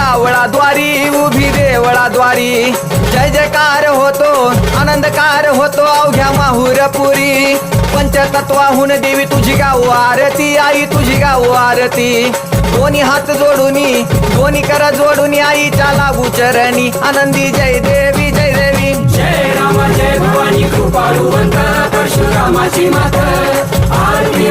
रावळा द्वारी उभी देवळा द्वारी जय जयकार होतो आनंदकार होतो अवघ्या माहुरपुरी. पंचतत्वाहून देवी तुझी गाव आरती आई तुझी गाव आरती. दोन्ही हात जोडूनी दोन्ही कर जोडून आईच्या लागू चरणी. आनंदी जय देवी जय देवी. जय राम जय भवानी कृपाळू परशुरामाची माता. आरती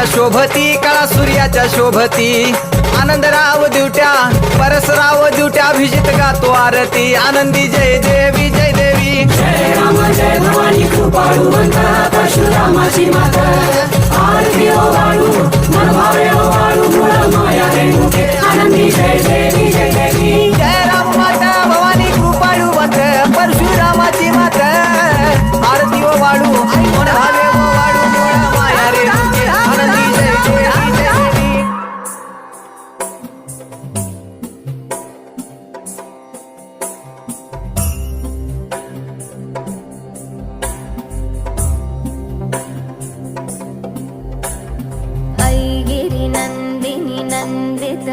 चंद्राच्या शोभती कळा सूर्याच्या शोभती. आनंदराव दिवट्या परसराव दिवट्या अभिजित गातो आरती. आनंदी जय देवी जय देवी. जय राम जय भवानी कृपाळूवंत परशुरामाची मात. आरती मूळ माया रेणुके. आनंदी जय देवी जय देवी. जय राम माता भवानी कृपाळूवंत परशुरामाची मात आरती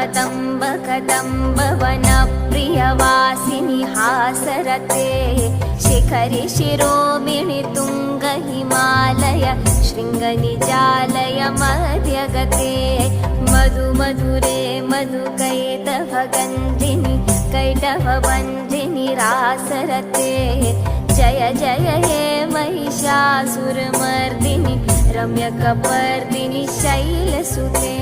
मतम्ब कदम्ब वनप्रियवासिनि हासरते। शिखरि शिरोमिणि तुङ्ग हिमालय शृङ्गनिजालय मध्यगते। मधु मधुरे मधुकैटभगन्धिनि कैटभवन्धिनि रासरते। जय जय हे महिषासुरमर्दिनि रम्यकपर्दिनि शैलसुते